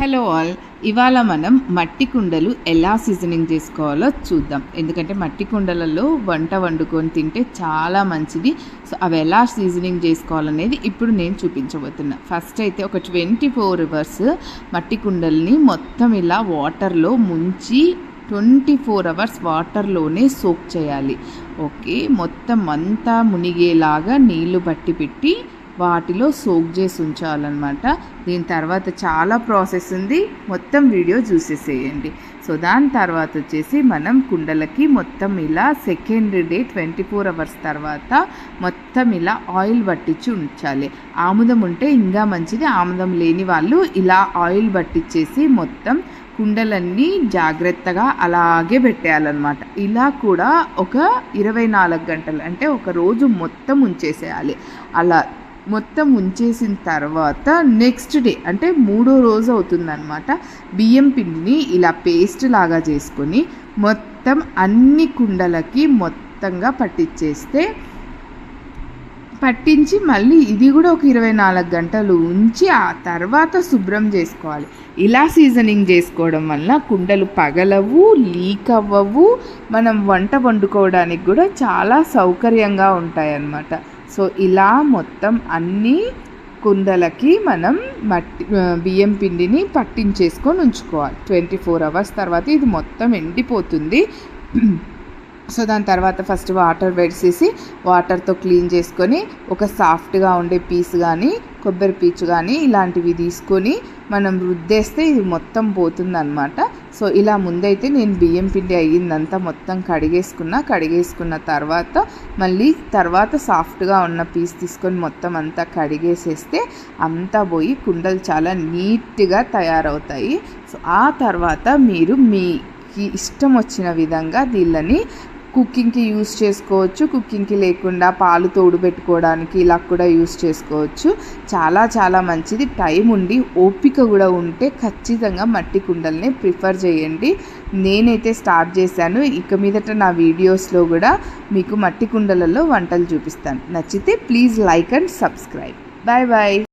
Hello all ఇవాళ మనం మట్టి కుండలు ఎలా సీజనింగ్ చేసుకోవాలో చూద్దాం. ఎందుకంటే మట్టి కుండలలో వంట వండుకొని తింటే చాలా మంచిది. సో అవి ఎలా సీజనింగ్ చేసుకోవాలనేది ఇప్పుడు నేను చూపించబోతున్నా. ఫస్ట్ అయితే ఒక ట్వంటీ ఫోర్ అవర్స్ మట్టి కుండల్ని మొత్తం ఇలా వాటర్లో ముంచి ట్వంటీ ఫోర్ అవర్స్ వాటర్లోనే సోక్ చేయాలి. ఓకే మొత్తం అంతా మునిగేలాగా నీళ్ళు బట్టి పెట్టి వాటిలో సోక్ చేసి ఉంచాలన్నమాట. దీని తర్వాత చాలా ప్రాసెస్ ఉంది. మొత్తం వీడియో చూసేసేయండి. సో దాని తర్వాత వచ్చేసి మనం కుండలకి మొత్తం ఇలా second day twenty four hours తర్వాత మొత్తం ఇలా ఆయిల్ పట్టించి ఉంచాలి. ఆముదం ఉంటే ఇంకా మంచిది. ఆముదం లేని వాళ్ళు ఇలా ఆయిల్ పట్టించేసి మొత్తం కుండలన్నీ జాగ్రత్తగా అలాగే పెట్టేయాలన్నమాట. ఇలా కూడా ఒక ఇరవై నాలుగు గంటలు అంటే ఒక రోజు మొత్తం ఉంచేసేయాలి. అలా మొత్తం ఉంచేసిన తర్వాత నెక్స్ట్ డే అంటే మూడో రోజు అవుతుందన్నమాట. బియ్యం పిండిని ఇలా పేస్ట్ లాగా చేసుకొని మొత్తం అన్ని కుండలకి మొత్తంగా పట్టించేస్తే పట్టించి మళ్ళీ ఇది కూడా ఒక ఇరవై నాలుగు గంటలు ఉంచి ఆ తర్వాత శుభ్రం చేసుకోవాలి. ఇలా సీజనింగ్ చేసుకోవడం వల్ల కుండలు పగలవు లీక్ అవ్వవు. మనం వంట వండుకోవడానికి కూడా చాలా సౌకర్యంగా ఉంటాయన్నమాట. సో ఇలా మొత్తం అన్ని కుండలకి మనం మట్టి బియ్యం పిండిని పట్టించేసుకొని ఉంచుకోవాలి. ట్వంటీ ఫోర్ అవర్స్ తర్వాత ఇది మొత్తం ఎండిపోతుంది. సో దాని తర్వాత ఫస్ట్ వాటర్ వేసేసి వాటర్తో క్లీన్ చేసుకొని ఒక సాఫ్ట్గా ఉండే పీస్ కానీ కొబ్బరి పీచు కానీ ఇలాంటివి తీసుకొని మనం రుద్దేస్తే ఇది మొత్తం పోతుందన్నమాట. సో ఇలా ముందైతే నేను బియ్యం పిండి అయ్యిందంతా మొత్తం కడిగేసుకున్న. కడిగేసుకున్న తర్వాత మళ్ళీ తర్వాత సాఫ్ట్గా ఉన్న పీస్ తీసుకొని మొత్తం అంతా కడిగేసేస్తే అంతా పోయి కుండలు చాలా నీట్గా తయారవుతాయి. సో ఆ తర్వాత మీరు మీ ఇష్టం వచ్చిన విధంగా దీళ్ళని కుకింగ్కి యూస్ చేసుకోవచ్చు కుకింగ్కి లేకుండా పాలు తోడు పెట్టుకోవడానికి ఇలా కూడా యూస్ చేసుకోవచ్చు. చాలా చాలా మంచిది. టైం ఉండి ఓపిక కూడా ఉంటే ఖచ్చితంగా మట్టి కుండల్ని ప్రిఫర్ చేయండి. నేనైతే స్టార్ట్ చేశాను. ఇక మీదట నా వీడియోస్లో కూడా మీకు మట్టి కుండలలో వంటలు చూపిస్తాను. నచ్చితే please like and subscribe. Bye bye.